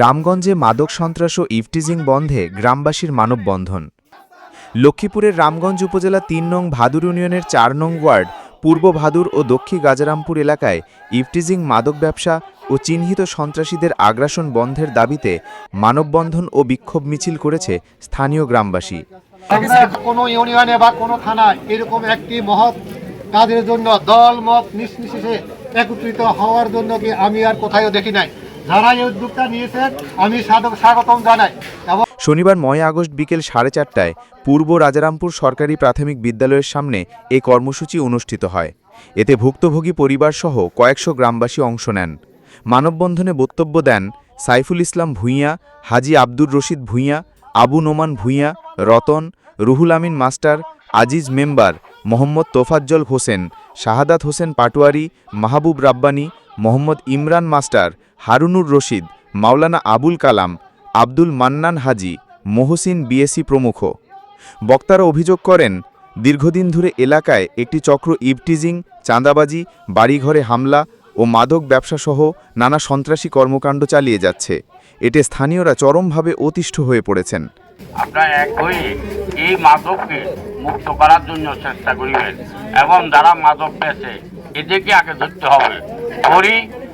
রামগঞ্জে মাদক সন্ত্রাস ও ইফটিজিং বন্ধে গ্রামবাসীর মানববন্ধন। লক্ষ্মীপুরের রামগঞ্জ উপজেলা তিন নং ভাদুর ইউনিয়নের চার নং ওয়ার্ড, পূর্ব ভাদুর ও দক্ষিণ গাজারামপুর এলাকায় ইফটিজিং মাদক ব্যবসা ও চিহ্নিত সন্ত্রাসীদের আগ্রাসন বন্ধের দাবিতে মানববন্ধন ও বিক্ষোভ মিছিল করেছে স্থানীয় গ্রামবাসী। কোনো ইউনিয়নে বা কোনো থানায় এরকম একটি মহৎ কাজের জন্য দল, মত নির্বিশেষে একত্রিত হওয়ার জন্য কি আমি আর কোথাও দেখি নাই। যারা এই উদ্যোগটা নিয়েছেন, আমি স্বাগতম জানাই। শনিবার নয় আগস্ট বিকেল সাড়ে চারটায় পূর্ব রাজারামপুর সরকারি প্রাথমিক বিদ্যালয়ের সামনে এ কর্মসূচি অনুষ্ঠিত হয়। এতে ভুক্তভোগী পরিবারসহ কয়েকশো গ্রামবাসী অংশ নেন। মানববন্ধনে বক্তব্য দেন Saiful Islam Bhuiyan, Haji Abdur Rashid Bhuiyan, Abu Noman Bhuiyan, Ratan, Ruhul Amin master, Aziz member Mohammad Tofazzal Hossain, Shahadat Hossain Patwari, Mahbub Rabbani, Mohammad Imran master Harunur Rashid, Maulana Abul Kalam, Abdul Mannan Haji, Mohsin BAC প্রমুখ। বক্তারা অভিযোগ করেন, দীর্ঘদিন ধরে এলাকায় একটি চক্র eve teasing চাঁদাবাজি, বাড়িঘরে হামলা ও মাদক ব্যবসাসহ নানা সন্ত্রাসী কর্মকাণ্ড চালিয়ে যাচ্ছে। এতে স্থানীয়রা চরমভাবে অতিষ্ঠ হয়ে পড়েছেন। আপনারা এক হয়ে এই মাদককে মুক্ত করার জন্য চেষ্টা করিবেন এবং যারা মাদক পেয়েছে, এদেরকে আগে ধরতে হবে।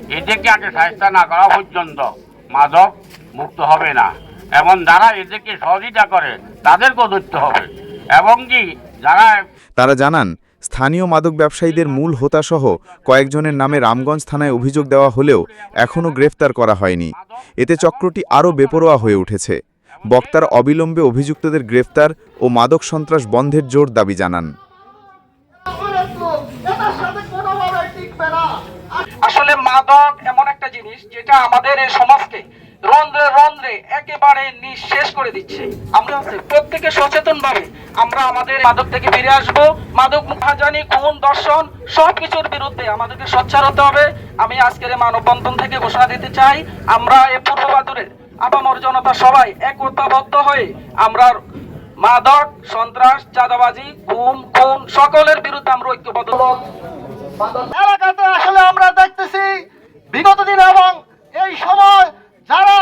এদেরকে আগে সাহায্য না করা পর্যন্ত মাদক মুক্ত হবে না। এবং যারা এদেরকে সহযোগিতা করে, তাদেরকেও ধরতে হবে। এবং কি, যারা তারা জানান, স্থানীয় মাদক ব্যবসায়ীদের মূল হোতাসহ কয়েকজনের নামে রামগঞ্জ থানায় অভিযোগ দেওয়া হলেও এখনও গ্রেফতার করা হয়নি। এতে চক্রটি আরও বেপরোয়া হয়ে উঠেছে। বক্তার অবিলম্বে অভিযুক্তদের গ্রেফতার ও মাদক সন্ত্রাস বন্ধের জোর দাবি জানান। আসলে মাদক এমন একটা জিনিস যেটা আমাদের এই সমাজকে রন্ধ্রে রন্ধ্রে একেবারে নিঃশেষ করে দিচ্ছে। আমরা প্রত্যেকে সচেতন ভাবে আমরা আমাদের মাদক থেকে ফিরে আসব। মাদক মুখাজানি খুন, দর্শন সবকিছুর বিরুদ্ধে আমাদেরকে সোচ্চার হতে হবে। আমি আজকের এই মানববন্ধন থেকে ঘোষণা দিতে চাই, আমরা এই পূর্ব বাদুরের আপামর জনতা সবাই একতাবদ্ধ হয়ে আমরা মাদক, সন্ত্রাস, চাঁদাবাজি গুম খুন সকলের বিরুদ্ধে আমরা ঐক্যবদ্ধ। আসলে আমরা দেখতেছি বিগত দিন এবং এই সময় যারা